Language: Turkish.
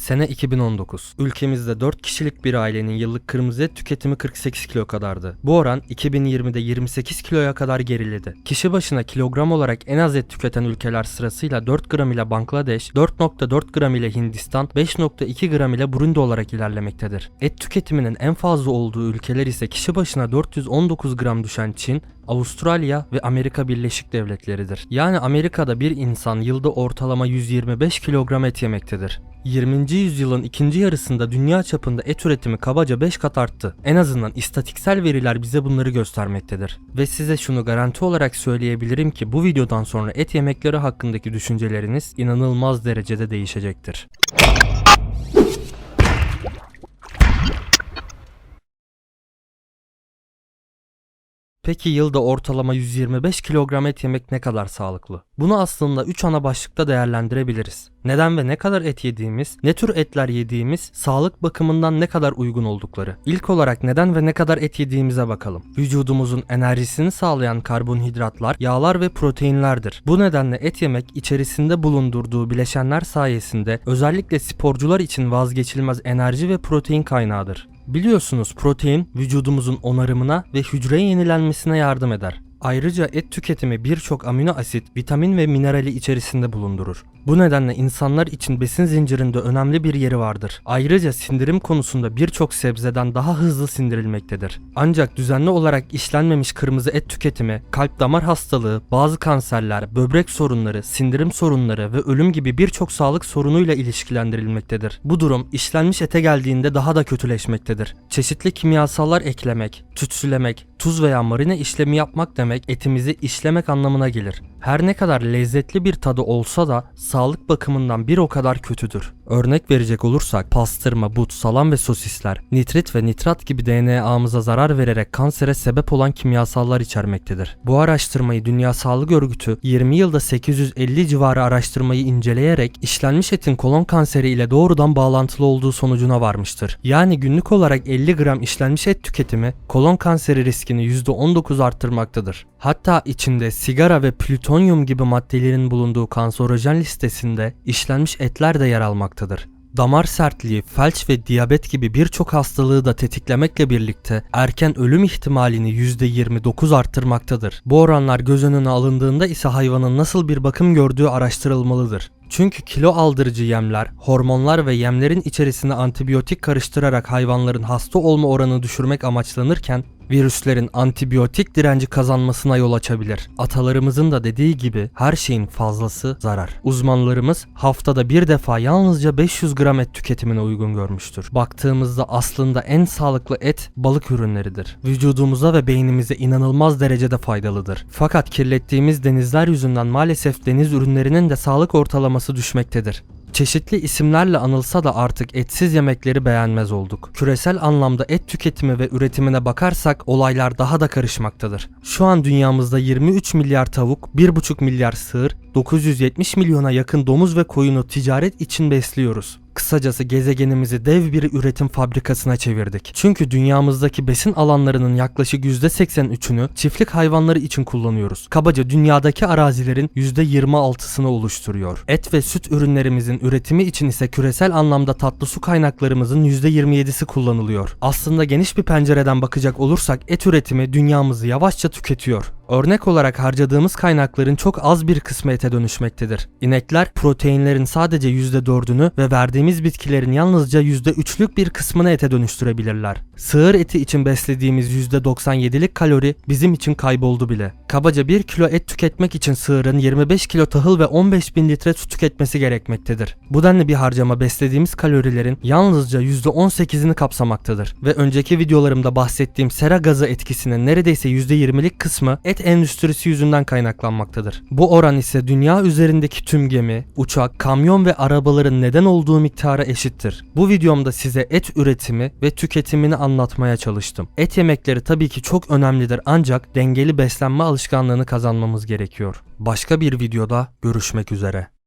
Sene 2019. Ülkemizde 4 kişilik bir ailenin yıllık kırmızı et tüketimi 48 kilo kadardı. Bu oran 2020'de 28 kiloya kadar geriledi. Kişi başına kilogram olarak en az et tüketen ülkeler sırasıyla 4 gram ile Bangladeş, 4.4 gram ile Hindistan, 5.2 gram ile Burundi olarak ilerlemektedir. Et tüketiminin en fazla olduğu ülkeler ise kişi başına 419 gram düşen Çin, Avustralya ve Amerika Birleşik Devletleri'dir. Yani Amerika'da bir insan yılda ortalama 125 kilogram et yemektedir. 20. yüzyılın ikinci yarısında dünya çapında et üretimi kabaca 5 kat arttı. En azından istatiksel veriler bize bunları göstermektedir. Ve size şunu garanti olarak söyleyebilirim ki bu videodan sonra et yemekleri hakkındaki düşünceleriniz inanılmaz derecede değişecektir. Peki yılda ortalama 125 kilogram et yemek ne kadar sağlıklı? Bunu aslında 3 ana başlıkta değerlendirebiliriz. Neden ve ne kadar et yediğimiz, ne tür etler yediğimiz, sağlık bakımından ne kadar uygun oldukları. İlk olarak neden ve ne kadar et yediğimize bakalım. Vücudumuzun enerjisini sağlayan karbonhidratlar, yağlar ve proteinlerdir. Bu nedenle et yemek içerisinde bulundurduğu bileşenler sayesinde özellikle sporcular için vazgeçilmez enerji ve protein kaynağıdır. Biliyorsunuz protein vücudumuzun onarımına ve hücre yenilenmesine yardım eder. Ayrıca et tüketimi birçok amino asit, vitamin ve minerali içerisinde bulundurur. Bu nedenle insanlar için besin zincirinde önemli bir yeri vardır. Ayrıca sindirim konusunda birçok sebzeden daha hızlı sindirilmektedir. Ancak düzenli olarak işlenmemiş kırmızı et tüketimi, kalp damar hastalığı, bazı kanserler, böbrek sorunları, sindirim sorunları ve ölüm gibi birçok sağlık sorunuyla ilişkilendirilmektedir. Bu durum işlenmiş ete geldiğinde daha da kötüleşmektedir. Çeşitli kimyasallar eklemek, tütsülemek, tuz veya marine işlemi yapmak demek etimizi işlemek anlamına gelir. Her ne kadar lezzetli bir tadı olsa da sağlık bakımından bir o kadar kötüdür. Örnek verecek olursak pastırma, but, salam ve sosisler nitrit ve nitrat gibi DNA'mıza zarar vererek kansere sebep olan kimyasallar içermektedir. Bu araştırmayı Dünya Sağlık Örgütü 20 yılda 850 civarı araştırmayı inceleyerek işlenmiş etin kolon kanseri ile doğrudan bağlantılı olduğu sonucuna varmıştır. Yani günlük olarak 50 gram işlenmiş et tüketimi kolon kanseri riskini %19 arttırmaktadır. Hatta içinde sigara ve plütonyum gibi maddelerin bulunduğu kanserojen listesinde işlenmiş etler de yer almaktadır. Damar sertliği, felç ve diyabet gibi birçok hastalığı da tetiklemekle birlikte erken ölüm ihtimalini %29 arttırmaktadır. Bu oranlar göz önüne alındığında ise hayvanın nasıl bir bakım gördüğü araştırılmalıdır. Çünkü kilo aldırıcı yemler, hormonlar ve yemlerin içerisine antibiyotik karıştırarak hayvanların hasta olma oranını düşürmek amaçlanırken virüslerin antibiyotik direnci kazanmasına yol açabilir. Atalarımızın da dediği gibi her şeyin fazlası zarar. Uzmanlarımız haftada bir defa yalnızca 500 gram et tüketimine uygun görmüştür. Baktığımızda aslında en sağlıklı et balık ürünleridir. Vücudumuza ve beynimize inanılmaz derecede faydalıdır. Fakat kirlettiğimiz denizler yüzünden maalesef deniz ürünlerinin de sağlık ortalaması düşmektedir. Çeşitli isimlerle anılsa da artık etsiz yemekleri beğenmez olduk. Küresel anlamda et tüketimi ve üretimine bakarsak olaylar daha da karışmaktadır. Şu an dünyamızda 23 milyar tavuk, 1,5 milyar sığır, 970 milyona yakın domuz ve koyunu ticaret için besliyoruz. Kısacası gezegenimizi dev bir üretim fabrikasına çevirdik. Çünkü dünyamızdaki besin alanlarının yaklaşık %83'ünü çiftlik hayvanları için kullanıyoruz. Kabaca dünyadaki arazilerin %26'sını oluşturuyor. Et ve süt ürünlerimizin üretimi için ise küresel anlamda tatlı su kaynaklarımızın %27'si kullanılıyor. Aslında geniş bir pencereden bakacak olursak et üretimi dünyamızı yavaşça tüketiyor. Örnek olarak harcadığımız kaynakların çok az bir kısmı ete dönüşmektedir. İnekler proteinlerin sadece %4'ünü ve verdiğimiz bitkilerin yalnızca %3'lük bir kısmını ete dönüştürebilirler. Sığır eti için beslediğimiz %97'lik kalori bizim için kayboldu bile. Kabaca 1 kilo et tüketmek için sığırın 25 kilo tahıl ve 15 bin litre su tüketmesi gerekmektedir. Bu denli bir harcama beslediğimiz kalorilerin yalnızca %18'ini kapsamaktadır. Ve önceki videolarımda bahsettiğim sera gazı etkisinin neredeyse %20'lik kısmı et endüstrisi yüzünden kaynaklanmaktadır. Bu oran ise dünya üzerindeki tüm gemi, uçak, kamyon ve arabaların neden olduğu miktara eşittir. Bu videomda size et üretimi ve tüketimini anlatmaya çalıştım. Et yemekleri tabii ki çok önemlidir ancak dengeli beslenme alışkanlığını kazanmamız gerekiyor. Başka bir videoda görüşmek üzere.